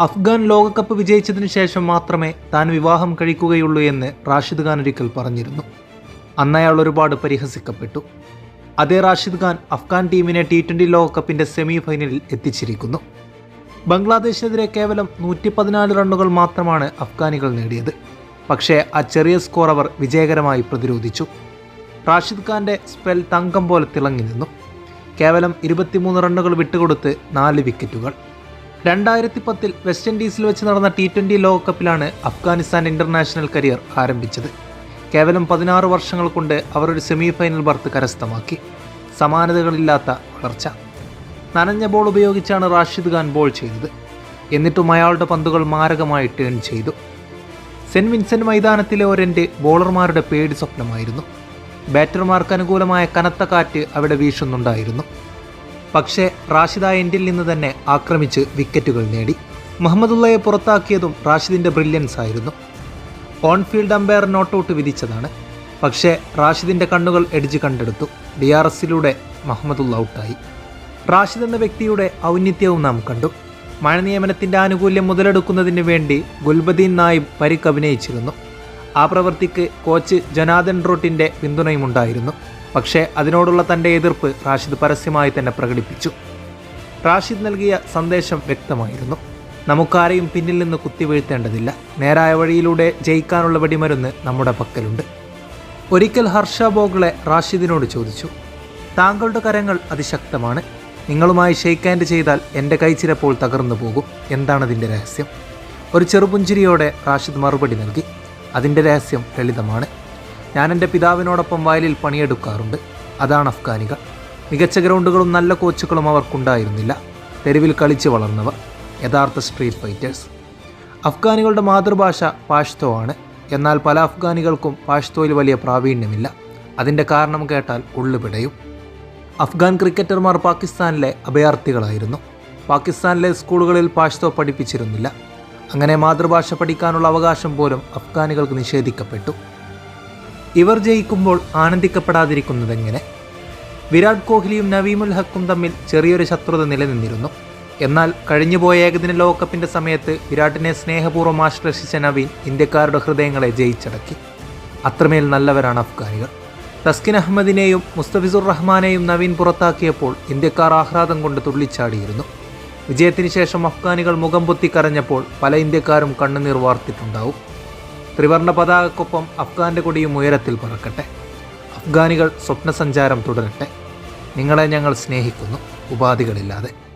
അഫ്ഗാൻ ലോകകപ്പ് വിജയിച്ചതിനു ശേഷം മാത്രമേ താൻ വിവാഹം കഴിക്കുകയുള്ളൂ എന്ന് റാഷിദ് ഖാൻ ഒരിക്കൽ പറഞ്ഞിരുന്നു. അന്ന് അയാൾ ഒരുപാട് പരിഹസിക്കപ്പെട്ടു. അതേ റാഷിദ് ഖാൻ അഫ്ഗാൻ ടീമിനെ ടി ട്വന്റി ലോകകപ്പിന്റെ സെമി ഫൈനലിൽ എത്തിച്ചിരിക്കുന്നു. ബംഗ്ലാദേശിനെതിരെ കേവലം നൂറ്റി പതിനാല് റണ്ണുകൾ മാത്രമാണ് അഫ്ഗാനികൾ നേടിയത്. പക്ഷേ ആ ചെറിയ സ്കോർ അവർ വിജയകരമായി പ്രതിരോധിച്ചു. റാഷിദ് ഖാന്റെ സ്പെൽ തങ്കം പോലെ തിളങ്ങി നിന്നു. കേവലം ഇരുപത്തിമൂന്ന് റണ്ണുകൾ വിട്ടുകൊടുത്ത് നാല് വിക്കറ്റുകൾ. രണ്ടായിരത്തി പത്തിൽ വെസ്റ്റ് ഇൻഡീസിൽ വെച്ച് നടന്ന ടി ട്വന്റി ലോകകപ്പിലാണ് അഫ്ഗാനിസ്ഥാൻ ഇന്റർനാഷണൽ കരിയർ ആരംഭിച്ചത്. കേവലം പതിനാറ് വർഷങ്ങൾ കൊണ്ട് അവർ ഒരു സെമി ഫൈനൽ ബർത്ത് കരസ്ഥമാക്കി. സമാനതകളില്ലാത്ത വളർച്ച. നനഞ്ഞ ബോൾ ഉപയോഗിച്ചാണ് റാഷിദ് ഖാൻ ബോൾ ചെയ്തത്. എന്നിട്ടും അയാളുടെ പന്തുകൾ മാരകമായി ടേൺ ചെയ്തു. സെന്റ് വിൻസെന്റ് മൈതാനത്തിലെ ഒരെന്റെ ബോളർമാരുടെ പേടി സ്വപ്നമായിരുന്നു. ബാറ്റർമാർക്ക് അനുകൂലമായ കനത്ത കാറ്റ് അവിടെ വീശുന്നുണ്ടായിരുന്നു. പക്ഷേ റാഷിദ് എൻഡിൽ നിന്ന് തന്നെ ആക്രമിച്ച് വിക്കറ്റുകൾ നേടി. മുഹമ്മദുള്ളയെ പുറത്താക്കിയതും റാഷിദിന്റെ ബ്രില്യൻസ് ആയിരുന്നു. On field umpire not out വിധിച്ചതാണ്. പക്ഷേ റാഷിദിന്റെ കണ്ണുകൾ എഡ്ജ് കണ്ടെടുത്തു. ഡി ആർ എസിലൂടെ മുഹമ്മദുള്ള ഔട്ടായി. റാഷിദ് എന്ന വ്യക്തിയുടെ ഔന്നിത്യവും നാം കണ്ടു. മഴ നിയമനത്തിന്റെ ആനുകൂല്യം മുതലെടുക്കുന്നതിന് വേണ്ടി ഗുൽബദീൻ നായിബ് പരിക്ക് അഭിനയിച്ചിരുന്നു. ആ പ്രവൃത്തിക്ക് കോച്ച് ജനാദൻ റോട്ടിന്റെ പിന്തുണയുമുണ്ടായിരുന്നു. പക്ഷേ അതിനോടുള്ള തന്റെ എതിർപ്പ് റാഷിദ് പരസ്യമായി തന്നെ പ്രകടിപ്പിച്ചു. റാഷിദ് നൽകിയ സന്ദേശം വ്യക്തമായിരുന്നു. നമുക്കാരെയും പിന്നിൽ നിന്ന് കുത്തിവീഴ്ത്തേണ്ടതില്ല നേരായ വഴിയിലൂടെ ജയിക്കാനുള്ള വെടിമരുന്ന് നമ്മുടെ പക്കലുണ്ട്. ഒരിക്കൽ ഹർഷ ബോഗ്ലെ റാഷിദിനോട് ചോദിച്ചു താങ്കളുടെ കരങ്ങൾ അതിശക്തമാണ്. നിങ്ങളുമായി ഷെയ്ക്ക് ഹാൻഡ് ചെയ്താൽ എന്റെ കൈ ചിലപ്പോൾ തകർന്നു പോകും. എന്താണതിന്റെ രഹസ്യം? ഒരു ചെറുപുഞ്ചിരിയോടെ റാഷിദ് മറുപടി നൽകി. അതിന്റെ രഹസ്യം ലളിതമാണ്. ഞാൻ എന്റെ പിതാവിനോടൊപ്പം വയലിൽ പണിയെടുക്കാറുണ്ട്. അതാണ് അഫ്ഗാനികൾ മികച്ച ഗ്രൗണ്ടുകളും നല്ല കോച്ചുകളും അവർക്കുണ്ടായിരുന്നില്ല. തെരുവിൽ കളിച്ച് വളർന്നവർ യഥാർത്ഥ സ്ട്രീറ്റ് ഫൈറ്റേഴ്സ്. അഫ്ഗാനികളുടെ മാതൃഭാഷ പാഷ്തോ ആണ്. എന്നാൽ പല അഫ്ഗാനികൾക്കും പാഷ്തോയിൽ വലിയ പ്രാവീണ്യമില്ല. അതിന്റെ കാരണം കേട്ടാൽ ഉള്ളുപിടയും അഫ്ഗാൻ ക്രിക്കറ്റർമാർ പാകിസ്ഥാനിലെ അഭയാർത്ഥികളായിരുന്നു. പാകിസ്ഥാനിലെ സ്കൂളുകളിൽ പാഷ്തോ പഠിപ്പിച്ചിരുന്നില്ല. അങ്ങനെ മാതൃഭാഷ പഠിക്കാനുള്ള അവകാശം പോലും അഫ്ഗാനികൾക്ക് നിഷേധിക്കപ്പെട്ടു. ഇവർ ജയിക്കുമ്പോൾ ആനന്ദിക്കപ്പെടാതിരിക്കുന്നതെങ്ങനെ? വിരാട് കോഹ്ലിയും നവീമുൽ ഹക്കും തമ്മിൽ ചെറിയൊരു ശത്രുത നിലനിന്നിരുന്നു. എന്നാൽ കഴിഞ്ഞുപോയ ഏകദിന ലോകകപ്പിന്റെ സമയത്ത് വിരാട്ടിനെ സ്നേഹപൂർവം ആശ്ലേഷിച്ച നവീൻ ഇന്ത്യക്കാരുടെ ഹൃദയങ്ങളെ ജയിച്ചടക്കി. അത്രമേൽ നല്ലവരാണ് അഫ്ഗാനികൾ. തസ്കിൻ അഹമ്മദിനെയും മുസ്തഫിസുർ റഹ്മാനെയും നവീൻ പുറത്താക്കിയപ്പോൾ ഇന്ത്യക്കാർ ആഹ്ലാദം കൊണ്ട് തുള്ളിച്ചാടിയിരുന്നു. വിജയത്തിന് ശേഷം അഫ്ഗാനികൾ മുഖം പൊത്തിക്കരഞ്ഞപ്പോൾ പല ഇന്ത്യക്കാരും കണ്ണുനീർ വാർത്തിട്ടുണ്ടാവും. ത്രിവർണ പതാകക്കൊപ്പം അഫ്ഗാന്റെ കൊടിയും ഉയരത്തിൽ പറക്കട്ടെ. അഫ്ഗാനികൾ സ്വപ്നസഞ്ചാരം തുടരട്ടെ. നിങ്ങളെ ഞങ്ങൾ സ്നേഹിക്കുന്നു. ഉപാധികളില്ലാതെ.